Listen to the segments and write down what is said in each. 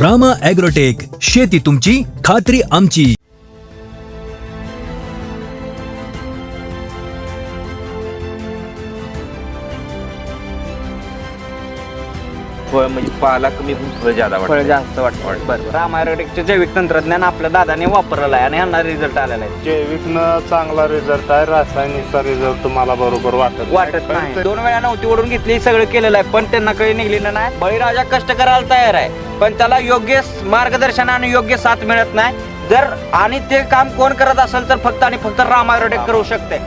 Rama agrotech शेती तुमची खात्री आमची. फळ म्हणजे पाला कमी पण फळ जादा फळ वाटतं जास्त वाटतं बरं रामायरोटेकचे जैविक तंत्रज्ञान आपल्या दादाने वापरलेलं आहे आणि ह्यांना रिझल्ट आलेला आहे. जैविकनं चांगला रिझल्ट आहे रासायनिकचा रिझल्ट तुम्हाला बरोबर वाटत वाटत नाही. दोन वेळा नव्हती ओढून घेतली सगळं केलेलं आहे पण त्यांना काही निघलेलं नाही. बळीराजा कष्ट करायला तयार आहे. पण त्याला योग्य मार्गदर्शन आणि योग्य साथ मिळत नाही. जर आणि ते काम कोण करत असेल तर फक्त आणि फक्त राम आरोडे करू शकते.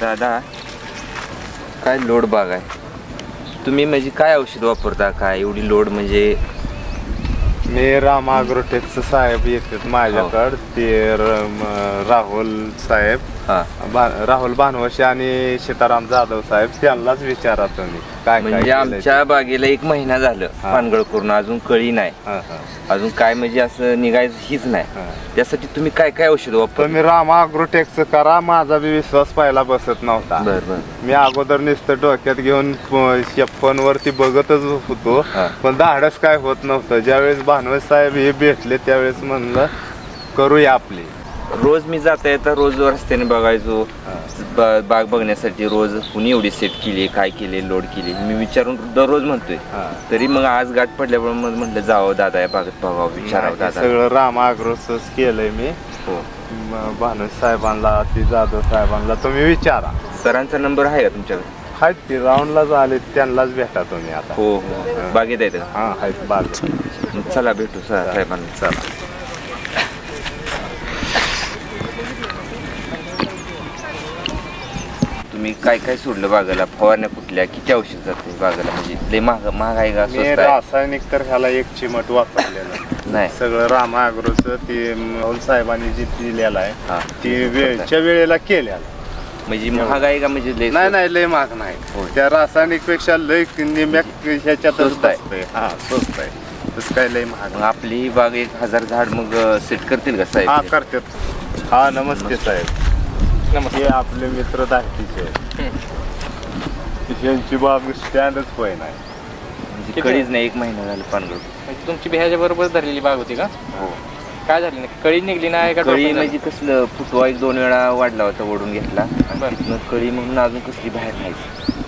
दादा काय लोड बाग आहे? तुम्ही म्हणजे काय औषध वापरता? काय एवढी लोड म्हणजे? मी राम अग्रोटेकचं साहेब येतात माझ्याकडं. ते र- म- राहुल साहेब. हा. बा- राहुल भानवशी आणि सीताराम जाधव साहेब त्यांनाच विचारा तुम्ही. काय म्हणजे आमच्या बागेला एक महिना झालं. पानगळ करून अजून कळी नाही. अजून काय म्हणजे असं निघायचं हीच नाही. त्यासाठी तुम्ही काय काय औषध वापर तुम्ही राम अग्रोटेकचं करा माझा बी विश्वास पहिला बसत नव्हता. मी अगोदर नुसतं डोक्यात घेऊन फोन वरती बघतच होतो. पण धाडस काय होत नव्हतं. ज्यावेळेस भानवत साहेब हे भेटले त्यावेळेस म्हणलं करूया आपली. रोज मी जाता येता रोज रस्त्याने बघायचो. ब- बाग बघण्यासाठी रोज कुणी एवढी सेट केली काय केले लोड केली मी विचारून दररोज म्हणतोय. तरी मग आज गाठ पडल्यामुळे मग म्हटलं जावं दादा या बागेत बघावं विचारावं दादा. सगळं राम अग्रोच केलंय मी. हो. भानवत साहेबांना ती जाधव साहेबांना तुम्ही विचारा. सरांचा नंबर आहे का तुमच्याकडे? आहेत ती राऊंडला झाले त्यांनाच भेटा तुम्ही आता. हो हो. बागेत आहेत का? हा आहेत बाग मग चला भेटू सर साहेबांना. चला. तुम्ही काय काय सोडलं बागाला? फवारण्या कुठल्या? किती औषध जाते बागाला? म्हणजे लय महाग महाग आहे का? मी स्वस्त आहे? रासायनिक तर ह्याला एक चिमट वापरलेलं. नाही. सगळं राम अग्रोच ते राहुल साहेबांनी जे दिलेलं हा. आहे ती वेळच्या वेळेला केलेलं. म्हणजे महाग आहे का? म्हणजे लय नाही नाही लय महाग नाही. त्या रासायनिकपेक्षा लय निम्या ह्याच्यातच स्वस्त आहे. हा स्वस्त आहे. तसं काय लय महाग मग आपली बाग एक हजार झाड मग सेट करतील का हा साहेब करतात. हा नमस्ते साहेब. हे आपले मित्र धाकटीचे. यांची बाब स्टँडच होय नाही. म्हणजे कळीच नाही एक महिना झाला पानगळ म्हणजे तुमची बिहाच्या बरोबर धरलेली बाग होती का? हो. काय झाली नाही? कळी निघली नाही का कळी म्हणजे कसलं फुटवा एक दोन वेळा वाढला होता ओढून घेतला. बरं. आणि तिथनं कळी म्हणून अजून कसली बाहेर नाही?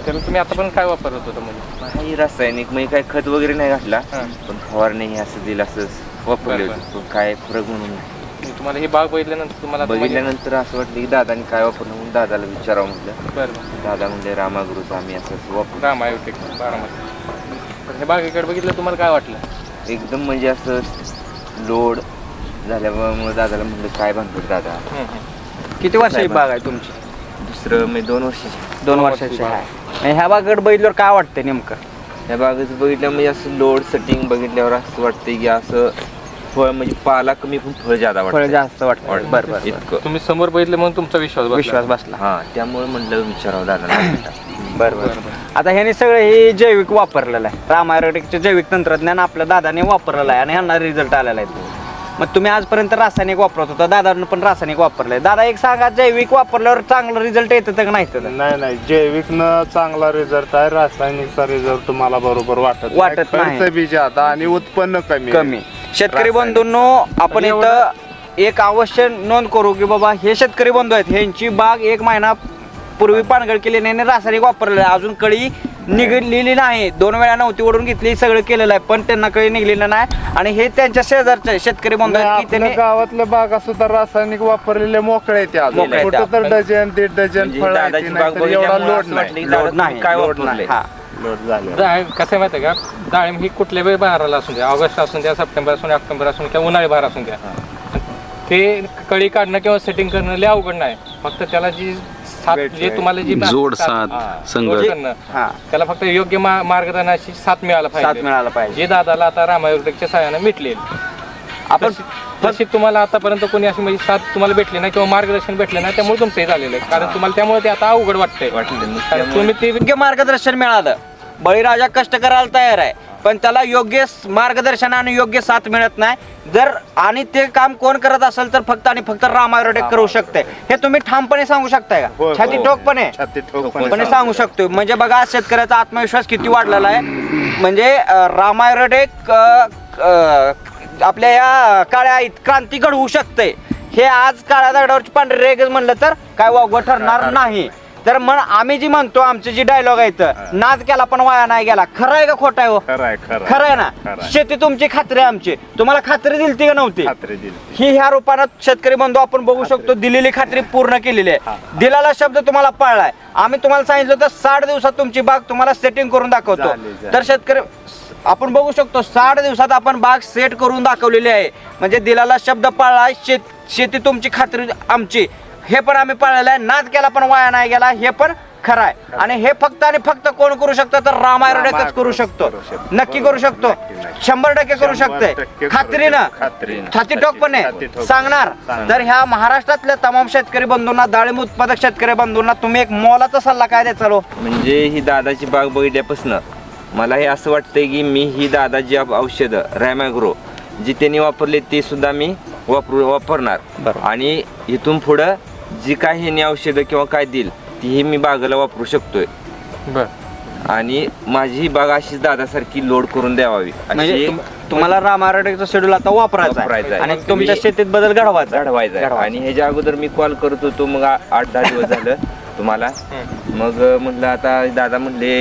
तर तुम्ही आता पण काय वापरत होता म्हणजे? काही रासायनिक म्हणजे काय खत वगैरे नाही घातला. हां. पण फवारणी हे असं दिलं असं वापरले बरं, होते. पण काय फरक म्हणून नाही. म्हणजे तुम्हाला ही बाग बघितल्यानंतर तुम्हाला म्हणजे- बघितल्यानंतर असं वाटलं की दादानी काय वापरलं म्हणून दादाला विचारावं म्हटलं बरं दादा म्हणले रामागुरुचं आम्ही असं वापरू. राम आयोटेक बारामती. तर हे बागेकडे बघितलं तुम्हाला काय वाटलं? एकदम म्हणजे असं लोड झाल्यामुळे दादाला म्हणलं काय बांधतो दादा. किती वर्षाची बाग आहे तुमची? दुसरं मी दोन वर्षाची दोन वर्षाची आहे. आणि ह्या बागेकडे बघितल्यावर काय वाटतंय नेमकं? या बागेचं बघितलं म्हणजे असं लोड सेटिंग बघितल्यावर असं वाटतंय की असं फळ म्हणजे पाला कमी पण फळ जादा फळ वाटतं जास्त वाटतं. बरं बरं इतकं. तुम्ही समोर बघितलं म्हणून तुमचा विश्वास बसला. विश्वास बसला. हा त्यामुळे म्हणलं विचारावं दादा. बरं बरं आता ह्याने सगळं हे जैविक वापरलेलं आहे. रामायरोटेकचे जैविक तंत्रज्ञान आपल्या दादाने वापरलेलं आहे आणि ह्यांना रिझल्ट आलेला आहे. मग तुम्ही आजपर्यंत रासायनिक वापरत होता. दादानं पण रासायनिक वापरलंय. दादा एक सांगा जैविक वापरल्यावर चांगलं रिझल्ट येतं का नाही येतं? नाही नाही. जैविकनं चांगला रिझल्ट आहे. रासायनिकचा रिझल्ट तुम्हाला बरोबर वाटत वाटत नाही. खर्च बी जादा आणि उत्पन्न कमी आहे. कमी. शेतकरी. बंधूंनो आपण इथं एक अवश्य नोंद करू की बाबा हे शेतकरी बंधू आहेत. ह्यांची बाग एक महिना पूर्वी पानगळ केली नाही आणि रासायनिक वापरलेलं आहे. अजून कळी निघलेली नाही. दोन वेळा नव्हती ओढून घेतली सगळं केलेलं आहे. पण त्यांना कळी निघलेलं नाही. आणि हे त्यांच्या शेजारचे शेतकरी बंधू आहेत की आपल्या त्यांनी गावातल्या बागा सुद्धा रासायनिक वापरलेले मोकळे आहेत अजून. मोकळे आहेत. कुठं तर डझन दीड डझन म्हणजे फळ दादाची बाग एवढा बघितल्यामुळे लोड असं वाटलं नाही की दादा लोड नाही तुम्ही काय लोड वापरलंय? नाही. हा. लोड झाले. डाळिंब कसं आहे माहिती आहे का? डाळिंब ही कुठल्या वेळी बहाराला असून द्या? ऑगस्ट असून द्या सप्टेंबर असून द्या ऑक्टोबर असून किंवा उन्हाळी बहार असून द्या. ते कळी काढणं किंवा सेटिंग करणं लय अवघड नाही. फक्त त्याला जी साथ वेट जे. तुम्हाला जी जोड साथ-. जोड करणं. हा त्याला फक्त योग्य मा- मार्गदर्शनाची साथ मिळायला साथ पाहिजे. मिळाला पाहिजे. जे दादाला आता रामायुर्वेदच्या सहाय्याने मिटले आपण तशी तुम्हाला आतापर्यंत कोणी अशी म्हणजे साथ तुम्हाला भेटली नाही किंवा मार्गदर्शन भेटलं नाही त्यामुळे तुमचं हे झालेलं आहे. कारण तुम्हाला त्यामुळे ते आता अवघड वाटतंय. वाटलं कारण तुम्ही ते योग्य मार्गदर्शन मिळालं. बळीराजा कष्ट करायला तयार आहे. पण त्याला योग्य मार्गदर्शन आणि योग्य साथ मिळत नाही. जर आणि ते काम कोण करत असेल तर फक्त आणि फक्त राम ॲग्रोटेक करू शकते. हे तुम्ही ठामपणे सांगू शकताय का? छाती. ठोकपणे छाती ठोकपणे पण सांगू शकतो म्हणजे बघा शेतकऱ्याचा आत्मविश्वास किती वाढलेला आहे. म्हणजे रामायरोडेक आपल्या या काळ्या क्रांती घडवू शकते हे आज काळ्या दगडावरची पांढरी रेग म्हणलं तर काय वावगं ठरणार नाही. तर मग आम्ही जी म्हणतो आमचे जी डायलॉग आहेत नाद केला पण वाया नाही गेला. खरं आहे का खोटं आहे हो? खरं आहे खरं खरं आहे ना? खरं आहे. शेती तुमची खात्री आहे आमची. तुम्हाला खात्री दिलती का नव्हती? खात्री दिली ही ह्या रूपानं शेतकरी बंधू आपण बघू शकतो दिलेली खात्री पूर्ण केलेली आहे. दिलेला शब्द तुम्हाला पाळलाय. आम्ही तुम्हाला सांगितलं होतं साठ दिवसात तुमची बाग तुम्हाला सेटिंग करून दाखवतो. झाली, झाली. तर शेतकरी आपण बघू शकतो साठ दिवसात आपण बाग सेट करून दाखवलेली आहे. म्हणजे दिलेला शब्द पाळला शेत शेती तुमची खात्री आमची. हे पण आम्ही पाळलेलं आहे. नाद केला पण वाया नाही गेला. हे पण खरं आहे. आणि हे फक्त आणि फक्त कोण करू शकतं? तर रामायरोडेकच करू शकतो. नक्की करू शकतो. शंभर टक्के करू शकते. खात्रीनं. छाती टोकपणे. सांगणार. तर ह्या महाराष्ट्रातल्या तमाम शेतकरी बंधूंना डाळिंब उत्पादक शेतकरी बंधूंना तुम्ही एक मोलाचा सल्ला काय द्याल हो म्हणजे ही दादाची बाग बघितल्यापासून मला हे असं वाटतंय की मी ही दादाची औषधं रॅमॅग्रो जी त्यांनी वापरले ते सुद्धा मी वापरू वापरणार. आणि इथून पुढं जी काय ह्यांनी औषधं किंवा काय देईल तीही मी बागेला वापरू शकतोय बर आणि माझी ही बाग अशीच दादासारखी लोड करून द्यावावी म्हणजे तुम- तुम्हाला रामारोडेकचं शेड्यूल आता वापरायचा वापरायचं आहे आहे. आणि तुमच्या मी- शेतीत बदल घडवायचा आहे. घडवायचं आहे. आणि ह्याच्या अगोदर मी कॉल करत होतो मग आ- आठ दहा दिवस झालं तुम्हाला मग म्हटलं आता दादा म्हणले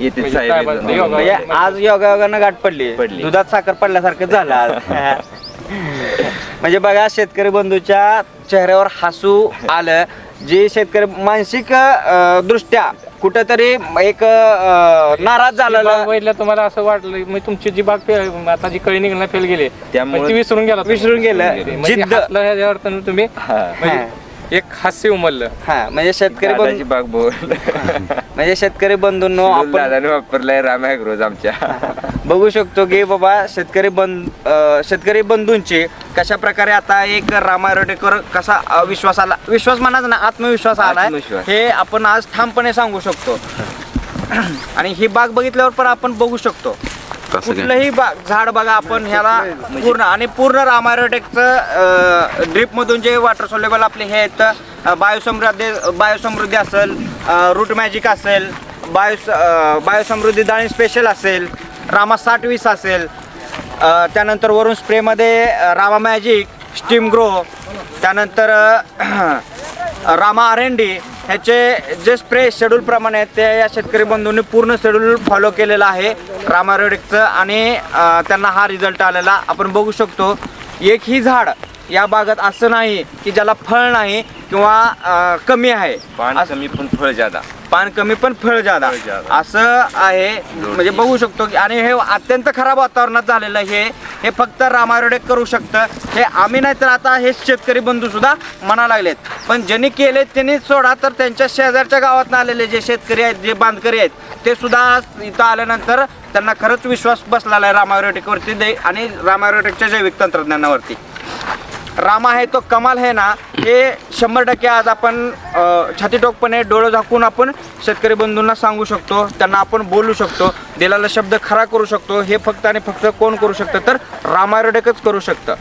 येते म्हणजे. योगा- म्हणजे आज योगा योगानं गाठ पडली पडली. दुधात साखर पडल्यासारखं झालं आज म्हणजे बघा शेतकरी बंधूच्या चेहऱ्यावर हसू आलं जे शेतकरी मानसिक अं, दृष्ट्या कुठंतरी एक अं, नाराज झालेलं तुम्हाला असं वाटलं म्हणजे तुमची जी बाग फे- आता जी कळी निघणार फेल गेली त्यामुळे- ती विसरून गेला तुम्ही. विसरून गेलं. म्हणजे जिद्द. हसलं ह्याच्या अर्थानं तुम्ही हा. म्हणजे एक हास्य उमललं हा म्हणजे शेतकरी दादाची बंधू बाग बोल म्हणजे शेतकरी बंधूंनो आपण दादाने वापरलाय रामायग्रोज आमच्या बघू शकतो की बाबा शेतकरी बंद शेतकरी बंधूंचे कशा प्रकारे आता एक रामारोटेकर कसा अं, विश्वास आला विश्वास म्हणाच ना आत्मविश्वास आत्मविश्वास. हे आपण आज ठामपणे सांगू शकतो. आणि ही बाग बघितल्यावर पण आपण बघू शकतो. कुठलंही बाग झाड बघा आपण ह्याला पूर्ण आणि पूर्ण रामारोटेकचं ड्रीप मधून जे वॉटर सोलेबल आपले हे आहेत बायोसमृद्धी बायोसमृद्धी असेल रूट मॅजिक असेल बायो बायोसमृद्धी दाणी स्पेशल असेल रामा साठ वीस असेल त्यानंतर वरून स्प्रेमध्ये रामा मॅजिक स्टीम ग्रो त्यानंतर रामा आर एन डी ह्याचे जे स्प्रे शेड्यूल प्रमाणे आहेत ते या शेतकरी बंधूंनी पूर्ण शेड्यूल फॉलो केलेलं आहे. रामारोडिकचं आणि अं, त्यांना हा रिझल्ट आलेला. आपण बघू शकतो एकही झाड या बागात असं नाही की ज्याला फळ नाही किंवा कमी आहे. असं- कमी पण फळ जादा पान कमी पण फळ जादा फळ जादा. असं आहे. म्हणजे बघू शकतो की आणि हे अत्यंत खराब वातावरणात झालेलं हे हे फक्त रामारोडे करू शकतं. हे आम्ही नाही तर आता हे शेतकरी बंधू सुद्धा म्हणा लागलेत. पण ज्यांनी केले त्यांनी सोडा तर त्यांच्या शेजारच्या गावात आलेले जे शेतकरी आहेत जे बांधकरी आहेत ते सुद्धा आज इथं आल्यानंतर त्यांना खरंच विश्वास बसलेला आहे रामारोटेकवरती आणि रामारोटेकच्या जैविक तंत्रज्ञानावरती. रामा आहे तो कमाल आहे ना. हे शंभर टक्के आज आपण छातीटोकपणे डोळं झाकून आपण शेतकरी बंधूंना सांगू शकतो. त्यांना आपण बोलू शकतो. दिलेला शब्द खरा करू शकतो. हे फक्त आणि फक्त कोण करू शकतं? तर रामारोडेकच करू शकतं.